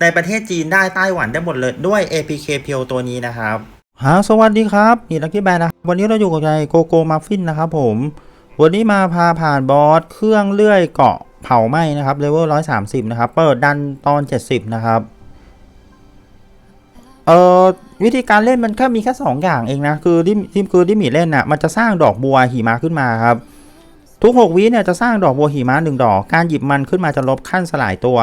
ในประเทศจีนได้ไต้หวันได้หมดเลยด้วย APK เพียวตัวนี้นะครับฮะสวัสดีครับนี่ลักกี้แบนนะวันนี้เราอยู่กับไงโกโก้มัฟฟินนะครับผม วันนี้มาพาผ่านบอสเครื่องเลื่อยเกาะเผาไหม้นะครับเลเวล130นะครับ เปิดดันตอน70นะครับเอ่อวิธีการเล่นมันแค่มีแค่2ออย่างเองนะ คือที่ที่คือที่มีเล่นน่ะมันจะสร้างดอกบัวหิมะขึ้นมาครับ ทุก 6 วิเนี่ยจะสร้างดอกบัวหิมะหนึ่งดอก การหยิบมันขึ้นมาจะลบขั้นสลายตัว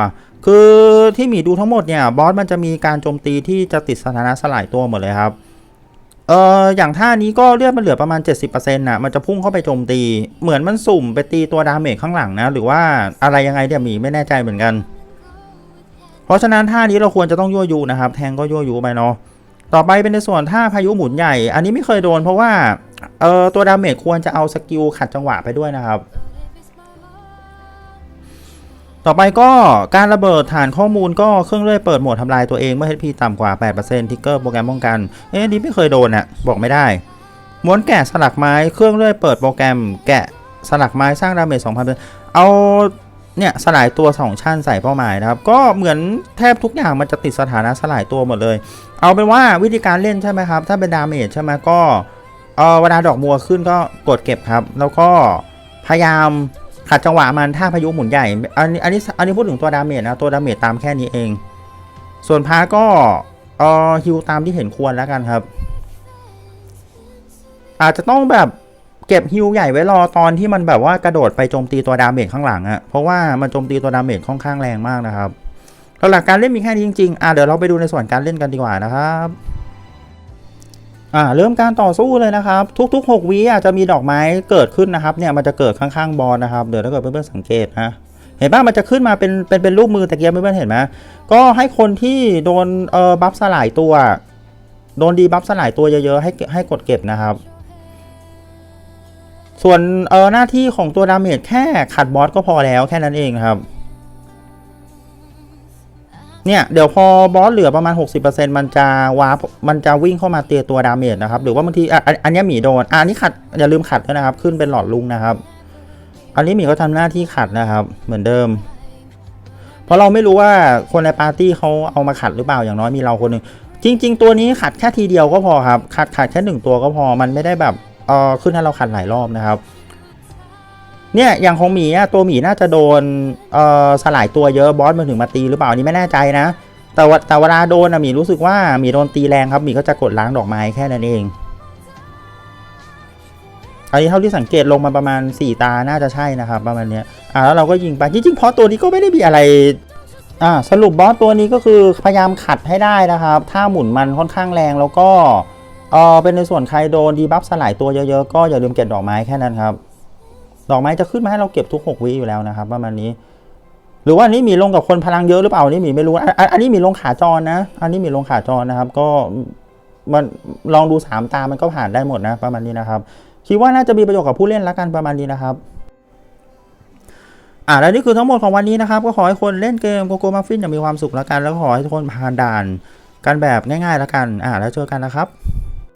คือที่หมีดูทั้งหมดเนี่ยบอสมันจะมีการโจมตีที่จะติดสถานะสลายตัวหมดเลยครับเอ่ออย่างท่านี้ก็เลือดมันเหลือประมาณ 70%น่ะมันจะพุ่งเข้าไปโจมตี เหมือนมันสุ่มไปตีตัวดาเมจข้างหลังนะ หรือว่าอะไรยังไงเดี๋ยวหมีไม่แน่ใจเหมือนกัน เพราะฉะนั้นท่านี้เราควรจะต้องยั่วยุนะครับ แทงก็ยั่วยุไปเนาะต่อไปเป็นในส่วนท่าพายุหมุนใหญ่ อันนี้ไม่เคยโดนเพราะว่าเอ่อตัวดาเมจควรจะเอาสกิลขัดจังหวะไปด้วยนะครับ ต่อไปก็การระเบิดฐานข้อมูลก็เครื่องเลื่อยเปิดโหมดทำลายตัวเองเมื่อ HP ต่ำกว่า 8%ทิกเกอร์โปรแกรมป้องกัน เอ๊ะอันนี้ไม่เคยโดนอะบอกไม่ได้ ม้วนแกะสลักไม้เครื่องเลื่อยเปิดโปรแกรมแกะสลักไม้สร้างดาเมจ2,000เอาเนี่ยสลายตัวสองชั้นใส่เป้าหมายนะครับ ก็เหมือนแทบทุกอย่างมันจะติดสถานะสลายตัวหมดเลย เอาเป็นว่าวิธีการเล่นใช่ไหมครับ ถ้าเป็นดาเมจใช่ไหมก็เออเวลาดอกบัวขึ้นก็กดเก็บครับ แล้วก็พยายาม ขัดจังหวะมันถ้าพายุหมุนใหญ่ อันนี้อันนี้อันนี้พูดถึงตัวดาเมจนะ ตัวดาเมจตามแค่นี้เอง ส่วนพาก็เออฮิวตามที่เห็นควรแล้วกันครับ อาจจะต้องแบบเก็บฮิวใหญ่ไว้รอตอนที่มันแบบว่ากระโดดไปโจมตีตัวดาเมจข้างหลังอะเพราะว่ามันโจมตีตัวดาเมจค่อนข้างแรงมากนะครับหลักการเล่นมีแค่นี้จริงๆอะเดี๋ยวเราไปดูในส่วนการเล่นกันดีกว่านะครับ อ่าเริ่มการต่อสู้เลยนะครับ ทุกๆ 6วิอะจะมีดอกไม้เกิดขึ้นนะครับเนี่ยมันจะเกิดข้างๆบอลนะครับเดี๋ยวถ้าเกิดเพื่อนๆสังเกตนะเห็นป่ะมันจะขึ้นมาเป็นเป็นเป็นรูปมือตะเกียบเพื่อนๆเห็นไหมก็ให้คนที่โดนเอ่อบัฟสลายตัว โดนดีบัฟสลายตัวเยอะๆให้ให้กดเก็บนะครับ ส่วนเออหน้าที่ของตัวดาเมจแค่ขัดบอสก็พอแล้วแค่นั้นเองครับ เนี่ยเดี๋ยวพอบอสเหลือประมาณ 60%มันจะวาร์ปมันจะวิ่งเข้ามาเตียตัวดาเมจนะครับ หรือว่าบางทีอะอันนี้หมีโดนอันนี้ขัดอย่าลืมขัดด้วยนะครับ ขึ้นเป็นหลอดลุงนะครับ อันนี้หมีก็ทำหน้าที่ขัดนะครับ เหมือนเดิม เพราะเราไม่รู้ว่าคนในปาร์ตี้เขาเอามาขัดหรือเปล่าอย่างน้อยมีเราคนหนึ่งจริง ๆ ตัวนี้ขัดแค่ทีเดียวก็พอครับ ขัดขัดแค่หนึ่งตัวก็พอมันไม่ได้แบบเออขึ้นให้เราขัดหลายรอบนะครับ เนี่ยอย่างของหมีอะตัวหมีน่าจะโดนเอ่อสลายตัวเยอะบอสมันถึงมาตีหรือเปล่านี่ไม่แน่ใจนะ แต่ว่าแต่เวลาโดนอะหมีรู้สึกว่าหมีโดนตีแรงครับหมีก็จะกดล้างดอกไม้แค่นั้นเองอันนี้เท่าที่สังเกตลงมาประมาณ 4 ตาน่าจะใช่นะครับ ประมาณเนี้ยอ่าแล้วเราก็ยิงไปจริงๆเพราะตัวนี้ก็ไม่ได้มีอะไรอ่าสรุปบอสตัวนี้ก็คือพยายามขัดให้ได้นะครับถ้าหมุนมันค่อนข้างแรงแล้วก็เออเป็นในส่วนใครโดนดีบัฟสลายตัวเยอะๆก็อย่าลืมเก็บดอกไม้แค่นั้นครับ ดอกไม้จะขึ้นมาให้เราเก็บทุก 6วิอยู่แล้วนะครับประมาณนี้ หรือว่านี้มีลงกับคนพลังเยอะหรือเปล่านนี้มีไม่รู้ อันนี้มีลงขาจรนะ อันนี้มีลงขาจรนะครับ ก็มันลองดูสามตา มันก็ผ่านได้หมดนะประมาณนี้นะครับ คิดว่าน่าจะมีประโยชน์กับผู้เล่นละกันประมาณนี้นะครับอ่าและนี่คือทั้งหมดของวันนี้นะครับ ก็ขอให้คนเล่นเกมโกโก้มัฟฟินอย่างมีความสุขละกัน แล้วก็ขอให้ทุกคนผ่านด่านกันแบบง่ายๆละกัน อ่าแล้วเจอกันนะครับ